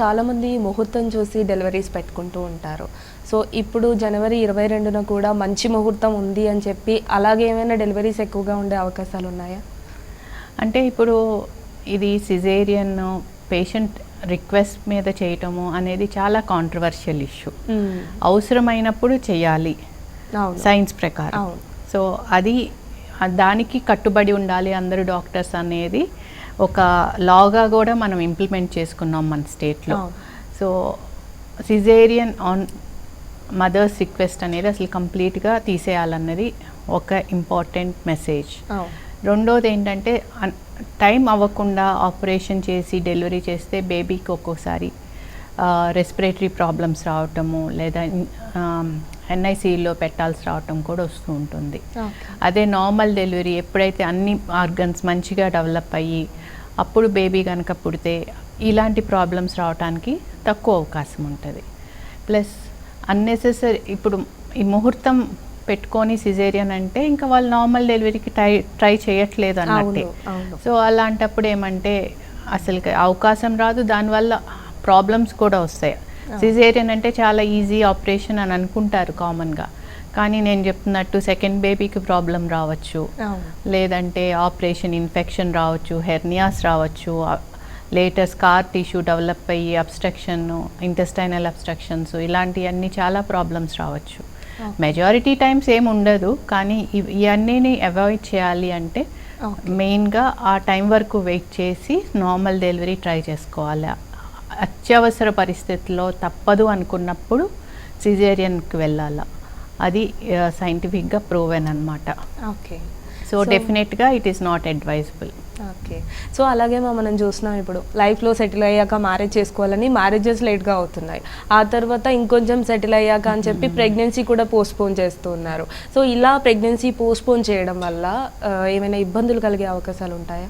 చాలామంది ముహూర్తం చూసి డెలివరీస్ పెట్టుకుంటూ ఉంటారు. సో ఇప్పుడు జనవరి ఇరవై రెండున కూడా మంచి ముహూర్తం ఉంది అని చెప్పి అలాగే ఏమైనా డెలివరీస్ ఎక్కువగా ఉండే అవకాశాలు ఉన్నాయా? అంటే ఇప్పుడు ఇది సిజేరియన్ పేషెంట్ రిక్వెస్ట్ మీద చేయటము అనేది చాలా కాంట్రవర్షియల్ ఇష్యూ అవసరమైనప్పుడు చేయాలి. సైన్స్ ప్రకారం. సో అది దానికి కట్టుబడి ఉండాలి అందరు డాక్టర్స్ అనేది. ఒక లాగా కూడా మనం ఇంప్లిమెంట్ చేసుకున్నాం మన స్టేట్లో. So caesarean on mother's request అనేది అసలు కంప్లీట్గా తీసేయాలన్నది ఒక ఇంపార్టెంట్ మెసేజ్ అవును రెండోది ఏంటంటే టైం అవ్వకుండా ఆపరేషన్ చేసి డెలివరీ చేస్తే బేబీకి ఒక్కోసారి రెస్పిరేటరీ ప్రాబ్లమ్స్ రావటము లేదా ఎన్ఐసిలో పెట్టాల్సి రావటం కూడా వస్తూ ఉంటుంది. అదే నార్మల్ డెలివరీ ఎప్పుడైతే అన్ని ఆర్గన్స్ మంచిగా డెవలప్ అయ్యి అప్పుడు బేబీ కనుక పుడితే ఇలాంటి ప్రాబ్లమ్స్ రావడానికి తక్కువ అవకాశం ఉంటుంది. ప్లస్ అన్నెసెసరీ ఇప్పుడు ఈ ముహూర్తం పెట్టుకొని సిజేరియన్ అంటే ఇంకా వాళ్ళు నార్మల్ డెలివరీకి ట్రై ట్రై చేయట్లేదు అన్నట్టే. సో అలాంటప్పుడు ఏమంటే అసలు అవకాశం రాదు. దానివల్ల ప్రాబ్లమ్స్ కూడా వస్తాయి. సిజేరియన్ అంటే చాలా ఈజీ ఆపరేషన్ అని అనుకుంటారు కామన్గా కానీ నేను చెప్తున్నట్టు సెకండ్ బేబీకి ప్రాబ్లం రావచ్చు. లేదంటే ఆపరేషన్ ఇన్ఫెక్షన్ రావచ్చు హెర్నియాస్ రావచ్చు లేటర్ స్కార్ టిష్యూ డెవలప్ అయ్యి అబ్స్ట్రక్షన్ ఇంటెస్టైనల్ అబ్స్ట్రక్షన్స్ ఇలాంటివన్నీ చాలా ప్రాబ్లమ్స్ రావచ్చు. మెజారిటీ టైమ్స్ ఏం ఉండదు. కానీ ఇవ్- ఇవన్నీ అవాయిడ్ చేయాలి అంటే మెయిన్గా ఆ టైం వరకు వెయిట్ చేసి నార్మల్ డెలివరీ ట్రై చేసుకోవాలి. అత్యవసర పరిస్థితుల్లో తప్పదు అనుకున్నప్పుడు సిజేరియన్కి వెళ్ళాలి. అది సైంటిఫిక్గా ప్రూవెన్ అనమాట ఓకే. సో డెఫినెట్గా it is not advisable okay. So అలాగే మా మనం చూస్తున్నాం ఇప్పుడు లైఫ్లో సెటిల్ అయ్యాక మ్యారేజ్ చేసుకోవాలని మ్యారేజెస్ లేట్గా అవుతున్నాయి. ఆ తర్వాత ఇంకొంచెం సెటిల్ అయ్యాక అని చెప్పి ప్రెగ్నెన్సీ కూడా పోస్ట్పోన్ చేస్తూ ఉన్నారు. సో ఇలా ప్రెగ్నెన్సీ పోస్ట్పోన్ చేయడం వల్ల ఏమైనా ఇబ్బందులు కలిగే అవకాశాలు ఉంటాయా?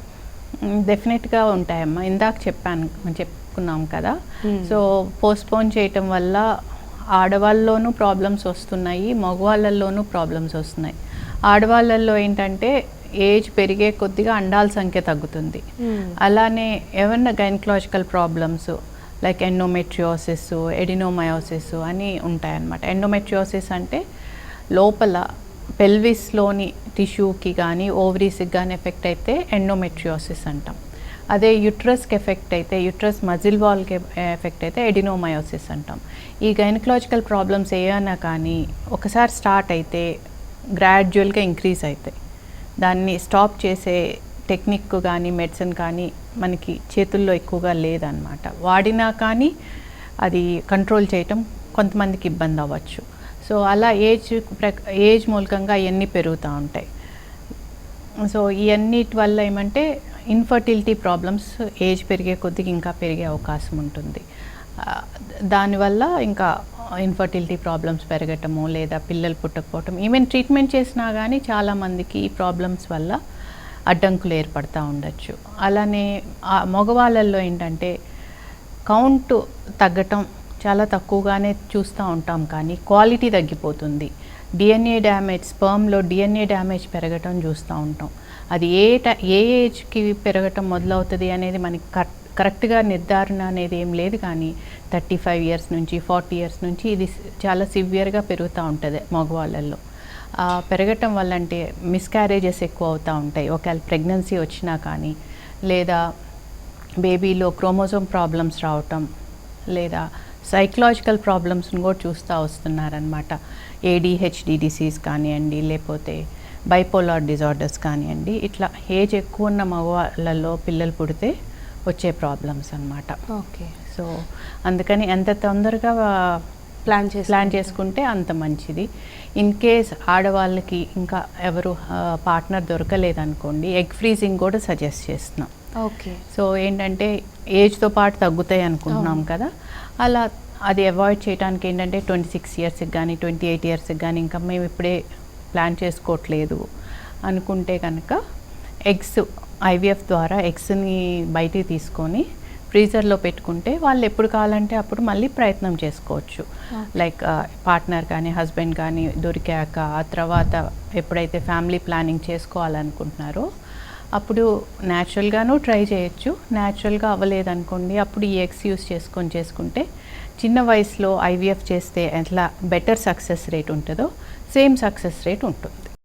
డెఫినెట్గా ఉంటాయమ్మా. ఇందాక చెప్పాను చెప్పుకున్నాం కదా. Hmm. సో పోస్ట్పోన్ చేయటం వల్ల ఆడవాళ్ళలోనూ ప్రాబ్లమ్స్ వస్తున్నాయి మగవాళ్ళల్లోనూ ప్రాబ్లమ్స్ వస్తున్నాయి. ఆడవాళ్ళల్లో ఏంటంటే ఏజ్ పెరిగే కొద్దిగా అండాల సంఖ్య తగ్గుతుంది. అలానే ఏమన్నా gynaecological problems like endometriosis adenomyosis అని ఉంటాయన్నమాట. ఎండోమెట్రియోసిస్ అంటే లోపల పెల్విస్లోని టిష్యూకి కానీ ఓవరీస్కి కానీ ఎఫెక్ట్ అయితే ఎండోమెట్రియోసిస్ అంటాం. అదే యుట్రస్కి ఎఫెక్ట్ అయితే యుట్రస్ మజిల్ వాల్కి ఎఫెక్ట్ అయితే ఎడినోమయోసిస్ అంటాం. ఈ గైనకలాజికల్ ప్రాబ్లమ్స్ ఏమైనా కానీ ఒకసారి స్టార్ట్ అయితే గ్రాడ్యువల్గా ఇంక్రీజ్ అవుతాయి దాన్ని స్టాప్ చేసే టెక్నిక్ కానీ మెడిసిన్ కానీ మనకి చేతుల్లో ఎక్కువగా లేదనమాట వాడినా కానీ అది కంట్రోల్ చేయటం కొంతమందికి ఇబ్బంది అవ్వచ్చు. సో అలా ఏజ్ ప్రక ఏజ్ మూలకంగా అవన్నీ పెరుగుతూ ఉంటాయి. సో ఇవన్నిటి వల్ల ఏమంటే ఇన్ఫర్టిలిటీ ప్రాబ్లమ్స్ ఏజ్ పెరిగే కొద్దిగా ఇంకా పెరిగే అవకాశం ఉంటుంది. దానివల్ల ఇంకా ఇన్ఫర్టిలిటీ ప్రాబ్లమ్స్ పెరగటము లేదా పిల్లలు పుట్టకపోవటం ఈవెన్ ట్రీట్మెంట్ చేసినా కానీ చాలామందికి ఈ ప్రాబ్లమ్స్ వల్ల అడ్డంకులు ఏర్పడతా ఉండొచ్చు. అలానే మగవాళ్ళల్లో ఏంటంటే కౌంట్ తగ్గటం చాలా తక్కువగానే చూస్తూ ఉంటాం కానీ క్వాలిటీ తగ్గిపోతుంది. డిఎన్ఏ డ్యామేజ్ స్పర్మ్లో డిఎన్ఏ డ్యామేజ్ పెరగటం చూస్తూ ఉంటాం. అది ఏ ఏ ఏజ్కి పెరగటం మొదలవుతుంది అనేది మనకి కరెక్ట్ కరెక్ట్గా నిర్ధారణ అనేది ఏం లేదు కానీ థర్టీ ఫైవ్ ఇయర్స్ నుంచి ఫార్టీ ఇయర్స్ నుంచి ఇది చాలా సివియర్గా పెరుగుతూ ఉంటుంది మగవాళ్ళల్లో. పెరగటం వల్ల అంటే మిస్క్యారేజెస్ ఎక్కువ అవుతూ ఉంటాయి. ఒకవేళ ప్రెగ్నెన్సీ వచ్చినా కానీ లేదా బేబీలో క్రోమోజోమ్ ప్రాబ్లమ్స్ రావటం లేదా సైకలాజికల్ ప్రాబ్లమ్స్ని కూడా చూస్తూ వస్తున్నారనమాట ఏడిహెచ్డి డిసీజ్ కానివ్వండి లేకపోతే బైపోలార్ డిజార్డర్స్ కానివ్వండి ఇట్లా ఏజ్ ఎక్కువ ఉన్న మగవాళ్ళలో పిల్లలు పుడితే వచ్చే ప్రాబ్లమ్స్ అన్నమాట. ఓకే. సో అందుకని ఎంత తొందరగా ప్లాన్ చేసి ప్లాన్ చేసుకుంటే అంత మంచిది. ఇన్ కేస్ ఆడవాళ్ళకి ఇంకా ఎవరు పార్ట్నర్ దొరకలేదనుకోండి ఎగ్ ఫ్రీజింగ్ కూడా సజెస్ట్ చేస్తున్నాం. ఓకే. సో ఏంటంటే ఏజ్తో పాటు తగ్గుతాయి అనుకుంటున్నాం. కదా. అలా అది అవాయిడ్ చేయడానికి ఏంటంటే ట్వంటీ సిక్స్ ఇయర్స్కి కానీ ట్వంటీ ఎయిట్ ఇయర్స్కి కానీ ఇంకా మేము ఇప్పుడే ప్లాన్ చేసుకోవట్లేదు అనుకుంటే కనుక ఎగ్స్ ఐవీఎఫ్ ద్వారా ఎగ్స్ని బయటికి తీసుకొని ఫ్రీజర్లో పెట్టుకుంటే వాళ్ళు ఎప్పుడు కావాలంటే అప్పుడు మళ్ళీ ప్రయత్నం చేసుకోవచ్చు. లైక్ పార్ట్నర్ కానీ హస్బెండ్ కానీ దొరికాక ఆ తర్వాత ఎప్పుడైతే ఫ్యామిలీ ప్లానింగ్ చేసుకోవాలనుకుంటున్నారో అప్పుడు న్యాచురల్గాను ట్రై చేయొచ్చు. న్యాచురల్గా అవ్వలేదనుకోండి అప్పుడు ఈ ఎగ్స్ యూస్ చేసుకొని చేసుకుంటే చిన్న వయసులో ఐవీఎఫ్ చేస్తే ఎట్లా బెటర్ సక్సెస్ రేట్ ఉంటుందో సేమ్ సక్సెస్ రేట్ ఉంటుంది.